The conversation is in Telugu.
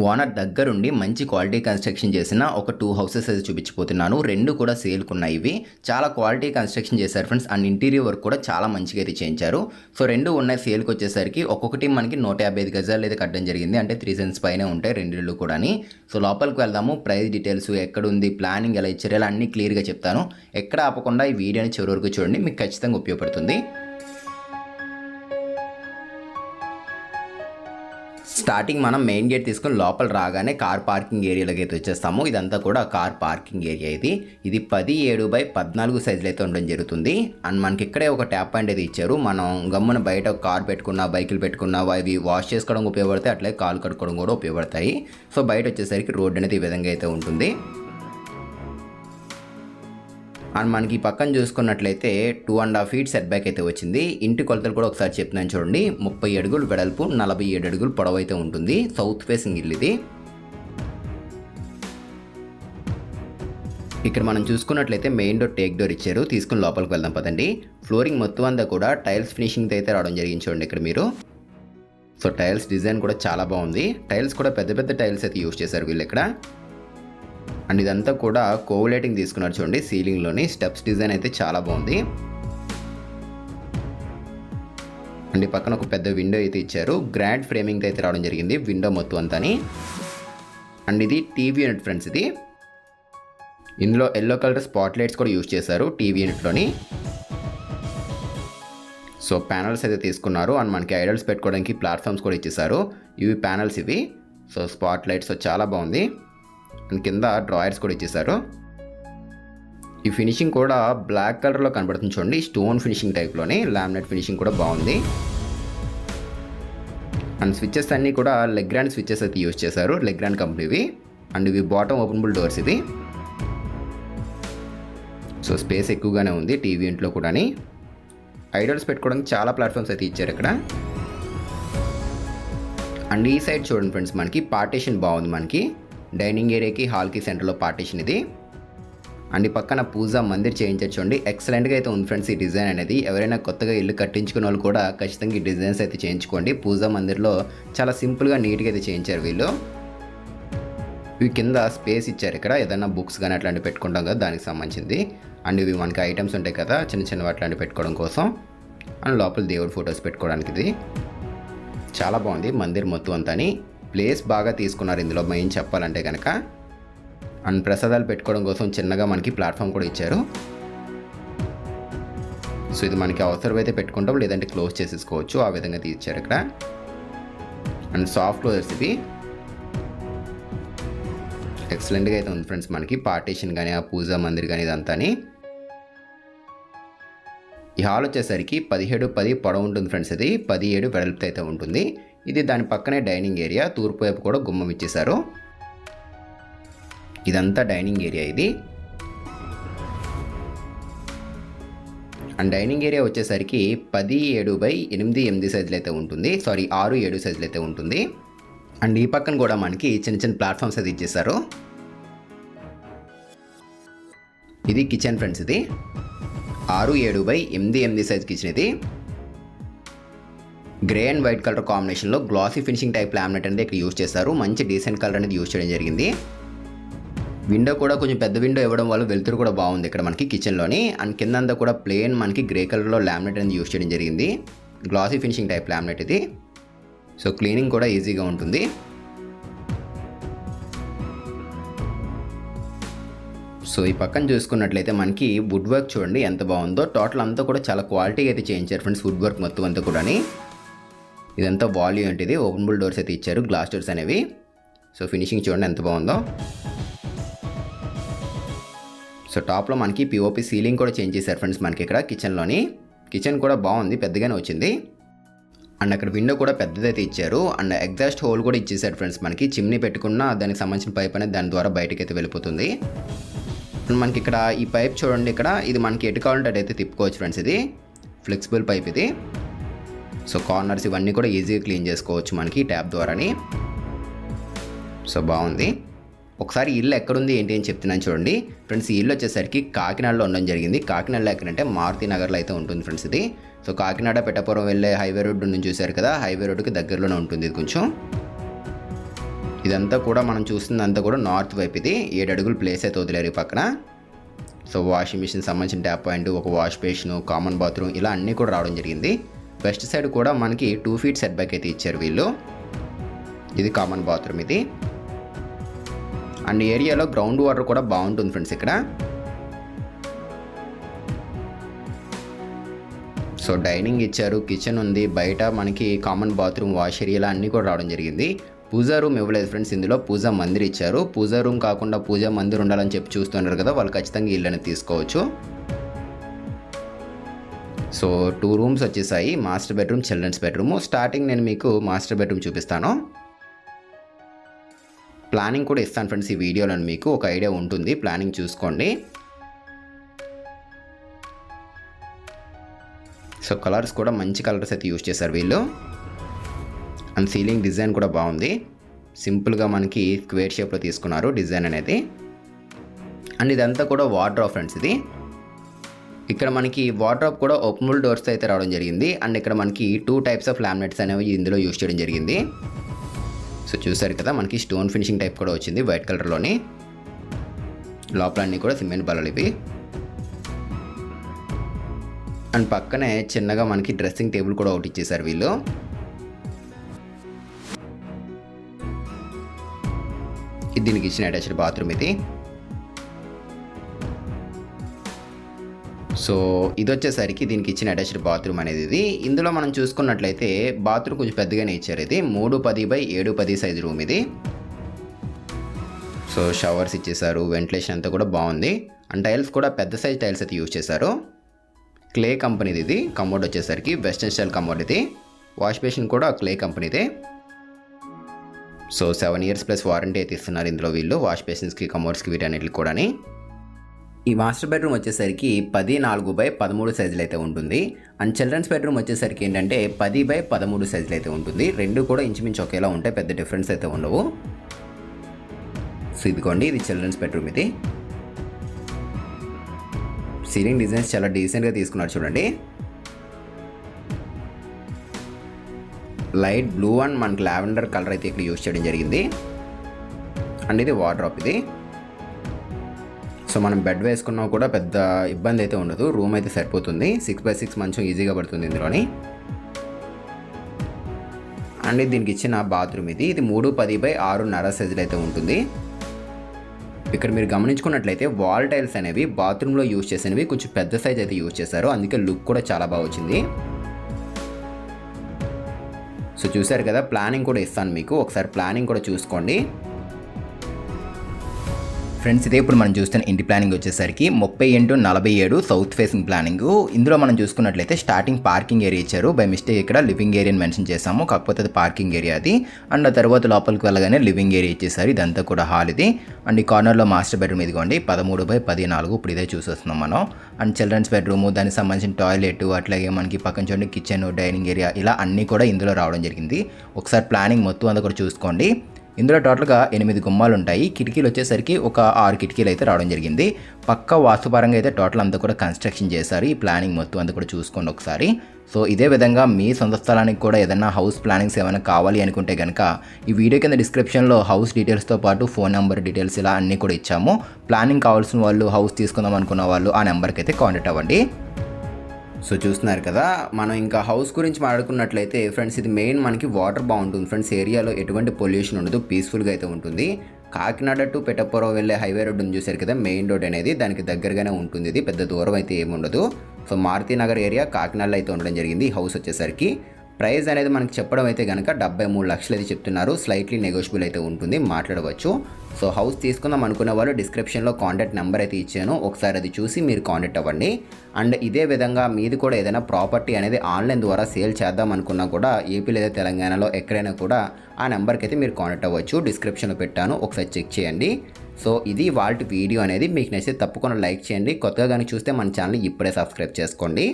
ఓనర్ దగ్గరుండి మంచి క్వాలిటీ కన్స్ట్రక్షన్ చేసిన ఒక టూ హౌసెస్ అయితే చూపించిపోతున్నాను. రెండు కూడా సేల్కున్నాయి ఇవి. చాలా క్వాలిటీ కన్స్ట్రక్షన్ చేశారు ఫ్రెండ్స్. అండ్ ఇంటీరియర్ వర్క్ కూడా చాలా మంచిగా అయితే చేయించారు. సో రెండు ఉన్నాయి సేల్కి వచ్చేసరికి. ఒక్కొక్కటి మనకి నూట యాభై ఐదు గజాలు అయితే కట్టడం జరిగింది. అంటే త్రీ సెన్స్ పైనే ఉంటాయి రెండు కూడా సో లోపలికి వెళ్దాము. ప్రైస్ డీటెయిల్స్ ఎక్కడుంది ప్లానింగ్ ఎలా ఇచ్చారు ఇలా అన్ని క్లియర్గా చెప్తాను. ఎక్కడ ఆపకుండా ఈ వీడియోని చివరి వరకు చూడండి. మీకు ఖచ్చితంగా ఉపయోగపడుతుంది. స్టార్టింగ్ మనం మెయిన్ గేట్ తీసుకొని లోపల రాగానే కార్ పార్కింగ్ ఏరియాలోకి అయితే వచ్చేస్తాము. ఇదంతా కూడా కార్ పార్కింగ్ ఏరియా ఇది. ఇది పది ఏడు బై పద్నాలుగు సైజులు అయితే ఉండడం జరుగుతుంది. అండ్ మనకి ఇక్కడే ఒక ట్యాప్ పాయింట్ అయితే ఇచ్చారు. మనం గమ్మున బయట కార్ పెట్టుకున్నా బైకులు పెట్టుకున్నా అవి వాష్ చేసుకోవడం ఉపయోగపడతాయి. అట్లే కాలు కడుక్కోవడం కూడా ఉపయోగపడతాయి. సో బయట వచ్చేసరికి రోడ్ అనేది ఈ విధంగా అయితే ఉంటుంది. అండ్ మనకి ఈ పక్కన చూసుకున్నట్లయితే two and half feet set back అయితే వచ్చింది. ఇంటి కొలతలు కూడా ఒకసారి చెప్తున్నాను చూడండి. ముప్పై అడుగులు వెడల్పు నలభై ఏడు అడుగులు పొడవు అయితే ఉంటుంది. సౌత్ ఫేసింగ్ ఇల్లు ఇది. ఇక్కడ మనం చూసుకున్నట్లయితే మెయిన్ డోర్ టేక్ డోర్ ఇచ్చారు. తీసుకుని లోపలికి వెళ్దాం పదండి. ఫ్లోరింగ్ మొత్తం అంతా కూడా టైల్స్ ఫినిషింగ్ అయితే రావడం జరిగింది చూడండి ఇక్కడ మీరు. సో టైల్స్ డిజైన్ కూడా చాలా బాగుంది. టైల్స్ కూడా పెద్ద పెద్ద టైల్స్ అయితే యూజ్ చేశారు వీళ్ళు ఇక్కడ. అండ్ ఇదంతా కూడా కోవులేటింగ్ తీసుకున్నారు చూడండి సీలింగ్లోని. స్టెప్స్ డిజైన్ అయితే చాలా బాగుంది. అండ్ పక్కన ఒక పెద్ద విండో అయితే ఇచ్చారు. గ్రాండ్ ఫ్రేమింగ్ అయితే రావడం జరిగింది విండో మొత్తం అంతాని. అండ్ ఇది టీవీ యూనిట్ ఫ్రెండ్స్ ఇది. ఇందులో ఎల్లో కలర్ స్పాట్ లైట్స్ కూడా యూజ్ చేశారు టీవీ యూనిట్లోని. సో ప్యానల్స్ అయితే తీసుకున్నారు అండ్ మనకి ఐడల్స్ పెట్టుకోవడానికి ప్లాట్ఫామ్స్ కూడా ఇచ్చేసారు ఇవి ప్యానల్స్ ఇవి. సో స్పాట్ లైట్స్ చాలా బాగుంది. కింద డ్రాయర్స్ కూడా ఇచ్చేసారు ఈ ఫినిషింగ్ కూడా బ్లాక్ కలర్లో కనబడుతుంది చూడండి. స్టోన్ ఫినిషింగ్ టైప్లోనే లామినేట్ ఫినిషింగ్ కూడా బాగుంది. అండ్ స్విచ్చెస్ అన్నీ కూడా లెగ్రాండ్ స్విచ్చెస్ అయితే యూజ్ చేశారు. లెగ్రాండ్ కంపెనీవి. అండ్ ఇవి బాటమ్ ఓపెనబుల్ డోర్స్ ఇవి. సో స్పేస్ ఎక్కువగానే ఉంది టీవీ ఇంట్లో కూడా ఐడల్స్ పెట్టుకోవడానికి చాలా ప్లాట్ఫామ్స్ అయితే ఇచ్చారు ఇక్కడ. అండ్ ఈ సైడ్ చూడండి ఫ్రెండ్స్ మనకి పార్టీషన్ బాగుంది మనకి. డైనింగ్ ఏరియాకి హాల్కి సెంటర్లో పార్టీషన్ ఇది. అండ్ ఈ పక్కన పూజా మందిర్ చేయించండి ఎక్సలెంట్గా అయితే ఉంది ఫ్రెండ్స్ ఈ డిజైన్ అనేది. ఎవరైనా కొత్తగా ఇల్లు కట్టించుకున్న వాళ్ళు కూడా ఖచ్చితంగా ఈ డిజైన్స్ అయితే చేయించుకోండి. పూజా మందిర్లో చాలా సింపుల్గా నీట్గా అయితే చేయించారు వీళ్ళు. ఇవి కింద స్పేస్ ఇచ్చారు ఇక్కడ. ఏదైనా బుక్స్ కానీ అట్లాంటివి పెట్టుకుంటాం కదా దానికి సంబంధించింది. అండ్ ఇవి మనకి ఐటమ్స్ ఉంటాయి కదా చిన్న చిన్నవి అట్లాంటివి పెట్టుకోవడం కోసం. అండ్ లోపల దేవుడి ఫొటోస్ పెట్టుకోవడానికి ఇది. చాలా బాగుంది మందిర్ మొత్తం అంతాని. ప్లేస్ బాగా తీసుకున్నారు. ఇందులో మెయిన్ చెప్పాలంటే కనుక అండ్ ప్రసాదాలు పెట్టుకోవడం కోసం చిన్నగా మనకి ప్లాట్ఫామ్ కూడా ఇచ్చారు. సో ఇది మనకి అవసరమైతే పెట్టుకుంటాం లేదంటే క్లోజ్ చేసేసుకోవచ్చు. ఆ విధంగా తీర్చారు ఇక్కడ. అండ్ సాఫ్ట్ క్లోజర్స్ ఇవి. ఎక్సలెంట్గా అయితే ఉంది ఫ్రెండ్స్ మనకి. పార్టీషన్ కానీ ఆ పూజా మందిర్ కానీ ఇదంతాని. ఈ హాల్ వచ్చేసరికి పదిహేడు పది పొడవు ఉంటుంది ఫ్రెండ్స్ ఇది. పది ఏడు వెడల్పుతో అయితే ఉంటుంది. ఇది దాని పక్కనే డైనింగ్ ఏరియా. తూర్పు వైపు కూడా గుమ్మం ఇచ్చేశారు. ఇదంతా డైనింగ్ ఏరియా ఇది. అండ్ డైనింగ్ ఏరియా వచ్చేసరికి పది ఏడు బై ఎనిమిది ఎనిమిది సైజులు అయితే ఉంటుంది. సారీ ఆరు ఏడు సైజులు అయితే ఉంటుంది. అండ్ ఈ పక్కన కూడా మనకి చిన్న చిన్న ప్లాట్ఫామ్స్ అయితే ఇచ్చేసారు ఇది కిచెన్ ఫ్రెండ్స్ ఇది. ఆరు ఏడు బై ఎనిమిది ఎనిమిది సైజ్ కిచెన్ ఇది. గ్రే అండ్ వైట్ కలర్ కాంబినేషన్లో గ్లాసీ ఫినిషింగ్ టైప్ లామినేట్ అనేది ఇక్కడ యూజ్ చేశారు. మంచి డీసెంట్ కలర్ అనేది యూజ్ చేయడం జరిగింది. విండో కూడా కొంచెం పెద్ద విండో ఇవ్వడం వల్ల వెలుతురు కూడా బాగుంది ఇక్కడ మనకి కిచెన్లోని అండ్ కింద అంతా కూడా ప్లేన్ మనకి గ్రే కలర్లో లామినేట్ అనేది యూజ్ చేయడం జరిగింది. గ్లాసీ ఫినిషింగ్ టైప్ లామినేట్ ఇది. సో క్లీనింగ్ కూడా ఈజీగా ఉంటుంది. సో ఈ పక్కన చూసుకున్నట్లయితే మనకి వుడ్ వర్క్ చూడండి ఎంత బాగుందో. టోటల్ అంతా కూడా చాలా క్వాలిటీ అయితే చేయించారు ఫ్రెండ్స్ వుడ్ వర్క్ మొత్తం అంతా కూడా ఇదంతా వాల్యూ ఏంటిది? ఓపెనబుల్ డోర్స్ అయితే ఇచ్చారు గ్లాస్ డోర్స్ అనేవి. సో ఫినిషింగ్ చూడండి ఎంత బాగుందో. సో టాప్లో మనకి పిఓపి సీలింగ్ కూడా చేంజ్ చేశారు ఫ్రెండ్స్ మనకి ఇక్కడ కిచెన్లోని కిచెన్ కూడా బాగుంది పెద్దగానే వచ్చింది. అండ్ అక్కడ విండో కూడా పెద్దదైతే ఇచ్చారు. అండ్ ఎగ్జాస్ట్ హోల్ కూడా ఇచ్చేసారు ఫ్రెండ్స్ మనకి. చిమ్నీ పెట్టుకున్న దానికి సంబంధించిన పైప్ అనేది దాని ద్వారా బయటకి అయితే వెళ్ళిపోతుంది మనకి ఇక్కడ ఈ పైప్ చూడండి ఇక్కడ. ఇది మనకి ఎటు కావాలంటే అటైతే తిప్పుకోవచ్చు ఫ్రెండ్స్ ఇది. ఫ్లెక్సిబుల్ పైప్ ఇది. సో కార్నర్స్ ఇవన్నీ కూడా ఈజీగా క్లీన్ చేసుకోవచ్చు మనకి ట్యాప్ ద్వారాని. సో బాగుంది. ఒకసారి ఇల్లు ఎక్కడుంది ఏంటి అని చెప్తున్నాను చూడండి. ఫ్రెండ్స్ ఈ ఇల్లు వచ్చేసరికి కాకినాడలో ఉండడం జరిగింది. కాకినాడలో ఎక్కడంటే మారుతి నగర్లో అయితే ఉంటుంది ఫ్రెండ్స్ ఇది. సో కాకినాడ పెట్టపురం వెళ్ళే హైవే రోడ్డు నుంచి చూశారు కదా హైవే రోడ్డుకి దగ్గరలోనే ఉంటుంది ఇది కొంచెం. ఇదంతా కూడా మనం చూస్తుందంతా కూడా నార్త్ వైపు ఇది. ఏడు అడుగులు ప్లేస్ అయితే వదిలేరు ఈ పక్కన. సో వాషింగ్ మిషన్ సంబంధించిన ట్యాప్ పాయింట్ ఒక వాష్ బేషన్ కామన్ బాత్రూమ్ ఇలా అన్నీ కూడా రావడం జరిగింది. వెస్ట్ సైడ్ కూడా మనకి టూ ఫీట్ సెట్ బ్యాక్ అయితే ఇచ్చారు వీళ్ళు. ఇది కామన్ బాత్రూమ్ ఇది. అండ్ ఏరియాలో గ్రౌండ్ వాటర్ కూడా బాగుంటుంది ఫ్రెండ్స్ ఇక్కడ. సో డైనింగ్ ఇచ్చారు కిచెన్ ఉంది బయట మనకి కామన్ బాత్రూమ్ వాష్ ఏరియా అన్నీ కూడా రావడం జరిగింది. పూజా రూమ్ ఇవ్వలేదు ఫ్రెండ్స్ ఇందులో పూజా మందిర్ ఇచ్చారు. పూజా రూమ్ కాకుండా పూజా మందిర్ ఉండాలని చెప్పి చూస్తున్నారు కదా వాళ్ళు ఖచ్చితంగా ఇల్లు తీసుకోవచ్చు. సో టూ రూమ్స్ వచ్చేసాయి. Master bedroom children's bedroom. Starting నేను మీకు మాస్టర్ బెడ్రూమ్ చూపిస్తాను. ప్లానింగ్ కూడా ఇస్తాను ఫ్రెండ్స్ ఈ వీడియోలో మీకు. ఒక ఐడియా ఉంటుంది. ప్లానింగ్ చూసుకోండి. సో కలర్స్ కూడా మంచి కలర్స్ అయితే యూజ్ చేశారు వీళ్ళు. అండ్ సీలింగ్ డిజైన్ కూడా బాగుంది. సింపుల్గా మనకి స్క్వేర్ షేప్లో తీసుకున్నారు డిజైన్ అనేది. అండ్ ఇదంతా కూడా వాటర్ ఫ్రెండ్స్ ఇది. ఇక్కడ మనకి వాటర్ కూడా ఓపెనబుల్ డోర్స్ అయితే రావడం జరిగింది. అండ్ ఇక్కడ మనకి టూ టైప్స్ ఆఫ్ లామినేట్స్ అనేవి ఇందులో యూజ్ చేయడం జరిగింది. సో చూసారు కదా మనకి స్టోన్ ఫినిషింగ్ టైప్ కూడా వచ్చింది వైట్ కలర్లోని లోపల అన్నీ కూడా సిమెంట్ బలలు ఇవి. అండ్ పక్కనే చిన్నగా మనకి డ్రెస్సింగ్ టేబుల్ కూడా ఒకటి ఇచ్చేసారు వీళ్ళు. ఇది దీనికి ఇచ్చిన అటాచ్డ్ బాత్రూమ్ ఇది. సో ఇది వచ్చేసరికి దీనికి ఇచ్చిన అటాచ్డ్ బాత్రూమ్ అనేది ఇది. ఇందులో మనం చూసుకున్నట్లయితే బాత్రూమ్ కొంచెం పెద్దగానే ఇచ్చారు ఇది. మూడు పది బై ఏడు పది సైజు రూమ్ ఇది. సో షవర్స్ ఇచ్చేసారు. వెంటిలేషన్ అంతా కూడా బాగుంది. అండ్ టైల్స్ కూడా పెద్ద సైజ్ టైల్స్ అయితే యూజ్ చేశారు. క్లే కంపెనీది ఇది. కమోడ్ వచ్చేసరికి వెస్టర్న్ స్టైల్ కమోడ్ ఇది. వాష్ బేసిన్ కూడా clay కంపెనీదే. So seven years plus warranty అయితే ఇస్తున్నారు ఇందులో వీళ్ళు. వాష్ బేసిన్స్కి కమోడ్స్కి వీటన్నిటికి కూడా ఈ మాస్టర్ బెడ్రూమ్ వచ్చేసరికి పది నాలుగు బై పదమూడు సైజులు అయితే ఉంటుంది. అండ్ చిల్డ్రన్స్ బెడ్రూమ్ వచ్చేసరికి ఏంటంటే పది బై పదమూడు సైజులు అయితే ఉంటుంది. రెండు కూడా ఇంచుమించు ఒకేలా ఉంటాయి పెద్ద డిఫరెన్స్ అయితే ఉండవు. సో ఇదిగోండి ఇది చిల్డ్రన్స్ బెడ్రూమ్ ఇది. సీలింగ్ డిజైన్స్ చాలా డీసెంట్గా తీసుకున్నారు చూడండి. లైట్ బ్లూ అండ్ మనకి లావెండర్ కలర్ అయితే ఇక్కడ యూస్ చేయడం జరిగింది. అండ్ ఇది వాటర్ ఇది. సో మనం బెడ్ వేసుకున్నా కూడా పెద్ద ఇబ్బంది అయితే ఉండదు. రూమ్ అయితే సరిపోతుంది. సిక్స్ బై సిక్స్ మంచం ఈజీగా పడుతుంది ఇందులోని. అండ్ దీనికి ఇచ్చిన బాత్రూమ్ ఇది. ఇది మూడు పది బై ఆరున్నర సైజులు అయితే ఉంటుంది. ఇక్కడ మీరు గమనించుకున్నట్లయితే వాల్ టైల్స్ అనేవి బాత్రూంలో యూజ్ చేసినవి కొంచెం పెద్ద సైజ్ అయితే యూజ్ చేశారు. అందుకే లుక్ కూడా చాలా బాగా వచ్చింది. సో చూసారు కదా ప్లానింగ్ కూడా ఇస్తాను మీకు. ఒకసారి ప్లానింగ్ కూడా చూసుకోండి. ఫ్రెండ్స్ ఇదే ఇప్పుడు మనం చూస్తున్న ఇంటి ప్లానింగ్ వచ్చేసరికి ముప్పై ఇంటూ నలభై ఏడు సౌత్ ఫేసింగ్ ప్లానింగ్ ఇందులో మనం చూసుకున్నట్లయితే స్టార్టింగ్ పార్కింగ్ ఏరియా ఇచ్చారు. బై మిస్టేక్ ఇక్కడ లివింగ్ ఏరియాని మెన్షన్ చేసాము కాకపోతే అది పార్కింగ్ ఏరియా అది. అండ్ ఆ తర్వాత లోపలికి వెళ్ళగానే లివింగ్ ఏరియా ఇచ్చేసారు ఇదంతా కూడా హాల్ ఇది. అండ్ ఈ కార్నర్లో మాస్టర్ బెడ్రూమ్ ఇదిగోండి. పదమూడు బై పది నాలుగు ఇప్పుడు ఇదే చూసేస్తున్నాం మనం. అండ్ చిల్డ్రన్స్ బెడ్రూమ్ దానికి సంబంధించిన టాయిలెట్ అట్లాగే మనకి పక్కన చూడండి కిచెన్ డైనింగ్ ఏరియా ఇలా అన్నీ కూడా ఇందులో రావడం జరిగింది. ఒకసారి ప్లానింగ్ మొత్తం అంతా కూడా చూసుకోండి. ఇందులో టోటల్గా ఎనిమిది గుమ్మాలు ఉంటాయి కిటికీలు వచ్చేసరికి ఒక ఆరు కిటికీలు అయితే రావడం జరిగింది. పక్క వాస్తుపరంగా అయితే టోటల్ అంతా కూడా కన్స్ట్రక్షన్ చేశారు. ఈ ప్లానింగ్ మొత్తం అంతా కూడా చూసుకోండి ఒకసారి. సో ఇదే విధంగా మీ సొంత స్థలానికి కూడా ఏదైనా హౌస్ ప్లానింగ్స్ ఏమైనా కావాలి అనుకుంటే కనుక ఈ వీడియో కింద డిస్క్రిప్షన్లో హౌస్ డీటెయిల్స్తో పాటు ఫోన్ నెంబర్ డీటెయిల్స్ ఇలా అన్నీ కూడా ఇచ్చాము. ప్లానింగ్ కావాల్సిన వాళ్ళు హౌస్ తీసుకుందాం అనుకున్న వాళ్ళు ఆ నెంబర్కి అయితే కాంటాక్ట్ అవ్వండి. సో చూస్తున్నారు కదా మనం ఇంకా హౌస్ గురించి మాట్లాడుకున్నట్లయితే ఫ్రెండ్స్ ఇది మెయిన్ మనకి వాటర్ బాగుంటుంది. ఫ్రెండ్స్ ఏరియాలో ఎటువంటి పొల్యూషన్ ఉండదు పీస్ఫుల్గా అయితే ఉంటుంది. కాకినాడ టు పెట్టపురం వెళ్ళే హైవే రోడ్ ఉంది చూసారు కదా మెయిన్ రోడ్ అనేది దానికి దగ్గరగానే ఉంటుంది ఇది పెద్ద దూరం అయితే ఏముండదు సో మారుతి నగర్ ఏరియా కాకినాడలో అయితే ఉండడం జరిగింది ఈ హౌస్ వచ్చేసరికి. ప్రైస్ అనేది మనకి చెప్పడం అయితే కనుక డెబ్బై మూడు లక్షలు అయితే చెప్తున్నారు స్లైట్లీ నెగోషియబుల్ అయితే ఉంటుంది మాట్లాడవచ్చు. సో హౌస్ తీసుకుందాం అనుకునే వాళ్ళు డిస్క్రిప్షన్లో కాంటాక్ట్ నెంబర్ అయితే ఇచ్చాను. ఒకసారి అది చూసి మీరు కాంటాక్ట్ అవ్వండి. అండ్ ఇదే విధంగా మీది కూడా ఏదైనా ప్రాపర్టీ అనేది ఆన్లైన్ ద్వారా సేల్ చేద్దాం అనుకున్నా కూడా ఏపీ లేదా తెలంగాణలో ఎక్కడైనా కూడా ఆ నెంబర్కి అయితే మీరు కాంటాక్ట్ అవ్వచ్చు. డిస్క్రిప్షన్లో పెట్టాను. ఒకసారి చెక్ చేయండి. సో ఇది వాళ్ళ వీడియో అనేది. మీకు నచ్చితే తప్పకుండా లైక్ చేయండి. కొత్తగా కానీ చూస్తే మన ఛానల్ ఇప్పుడే సబ్స్క్రైబ్ చేసుకోండి.